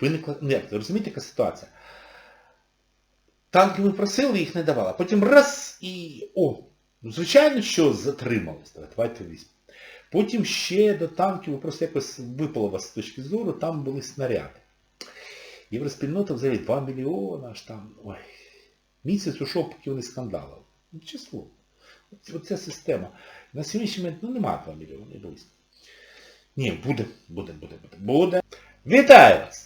виникла... Не, ви розумієте, яка ситуація? Танки ми просили, їх не давали. Потім раз і... О! Ну, звичайно, що затримались. Давайте візьмемо. Потім ще до танків просто якось випало вас з точки зору, там були снаряди. Євроспільнота взагалі 2 мільйона, аж там, ой, місяць ушов, поки вони скандалили. Ну, число. Оця система. На сьогоднішній момент, ну нема 2 мільйони, близько. Ні, буде, буде, буде, буде, буде. Вітаю вас!